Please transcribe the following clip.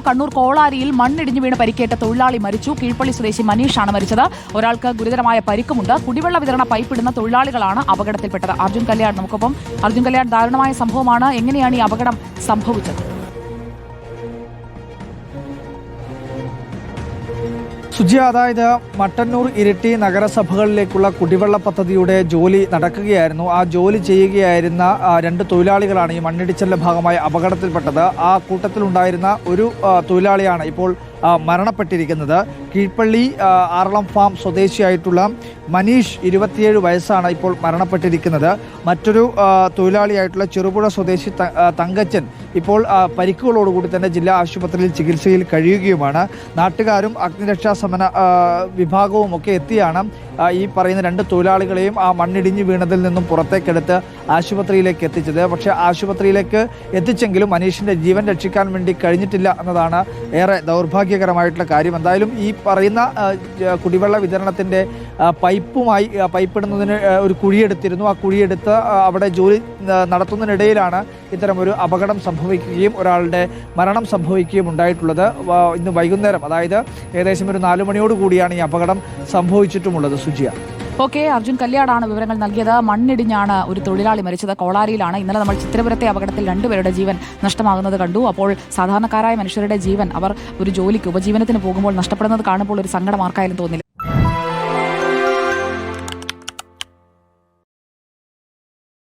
കണ്ണൂർ കോളാരിയിൽ മണ്ണിടിഞ്ഞു വീണ് പരിക്കേറ്റ തൊഴിലാളി മരിച്ചു. കീഴ്പള്ളി സ്വദേശി മനീഷാണ് മരിച്ചത്. ഒരാൾക്ക് ഗുരുതരമായ പരിക്കുമുണ്ട്. കുടിവെള്ള വിതരണ പൈപ്പിടുന്ന തൊഴിലാളികളാണ് അപകടത്തിൽപ്പെട്ടത്. അർജുൻ കല്യാൺ നമുക്കൊപ്പം. അർജുൻ കല്യാൺ ദാരുണമായ സംഭവമാണ്. എങ്ങനെയാണ് ഈ അപകടം സംഭവിച്ചത്? സുജി അതായത് മട്ടന്നൂർ ഇരിട്ടി നഗരസഭകളിലേക്കുള്ള കുടിവെള്ള പദ്ധതിയുടെ ജോലി നടക്കുകയായിരുന്നു. ആ ജോലി ചെയ്യുകയായിരുന്ന രണ്ട് തൊഴിലാളികളാണ് ഈ മണ്ണിടിച്ചലിന്റെ ഭാഗമായി അപകടത്തിൽപ്പെട്ടത്. ആ കൂട്ടത്തിലുണ്ടായിരുന്ന ഒരു തൊഴിലാളിയാണ് ഇപ്പോൾ മരണപ്പെട്ടിരിക്കുന്നത്. കീഴ്പള്ളി ആറളം ഫാം സ്വദേശിയായിട്ടുള്ള മനീഷ് ഇരുപത്തിയേഴ് വയസ്സാണ് ഇപ്പോൾ മരണപ്പെട്ടിരിക്കുന്നത്. മറ്റൊരു തൊഴിലാളിയായിട്ടുള്ള ചെറുപുഴ സ്വദേശി തങ്കച്ചൻ ഇപ്പോൾ പരിക്കുകളോടുകൂടി തന്നെ ജില്ലാ ആശുപത്രിയിൽ ചികിത്സയിൽ കഴിയുകയുമാണ്. നാട്ടുകാരും അഗ്നിരക്ഷാ സമന വിഭാഗവും ഒക്കെ എത്തിയാണ്. ഈ പറയുന്ന രണ്ട് തൊഴിലാളികളെയും ആ മണ്ണിടിഞ്ഞു വീണതിൽ നിന്നും പുറത്തേക്കെടുത്ത് ആശുപത്രിയിലേക്ക് എത്തിച്ചത്. പക്ഷേ ആശുപത്രിയിലേക്ക് എത്തിച്ചെങ്കിലും മനീഷിന്റെ ജീവൻ രക്ഷിക്കാൻ വേണ്ടി കഴിഞ്ഞിട്ടില്ല എന്നതാണ് ഏറെ ദൗർഭാഗ്യകരമായിട്ടുള്ള കാര്യം. എന്തായാലും ഈ പറയുന്ന കുടിവെള്ള വിതരണത്തിന്റെ ആ, പൈപ്പുമായി പൈപ്പിടുന്നതിന് ഒരു കുഴിയെടുത്തിരുന്നു. ആ കുഴിയെടുത്ത് അവിടെ ജോലി നടത്തുന്നതിനിടയിലാണ് ഇത്തരമൊരു അപകടം സംഭവിക്കുകയും ഒരാളുടെ മരണം സംഭവിക്കുകയും ഉണ്ടായിട്ടുള്ളത്. ഇന്ന് വൈകുന്നേരം അതായത് ഏകദേശം ഒരു നാലു മണിയോട് കൂടിയാണ് ഈ അപകടം സംഭവിച്ചിട്ടുമുള്ളത്. സുജിയ. ഓക്കെ അർജുൻ കല്യാടാണ് വിവരങ്ങൾ നൽകിയത്. മണ്ണിടിഞ്ഞാണ് ഒരു തൊഴിലാളി മരിച്ചത്. കോളാരിയിലാണ്. ഇന്നലെ നമ്മൾ ചിത്രപുരത്തെ അപകടത്തിൽ രണ്ടുപേരുടെ ജീവൻ നഷ്ടമാകുന്നത് കണ്ടു. അപ്പോൾ സാധാരണക്കാരായ മനുഷ്യരുടെ ജീവൻ അവർ ഒരു ജോലിക്ക് ഉപജീവനത്തിന് പോകുമ്പോൾ നഷ്ടപ്പെടുന്നത് കാണുമ്പോൾ ഒരു സങ്കടമാർക്കായാലും തോന്നില്ല.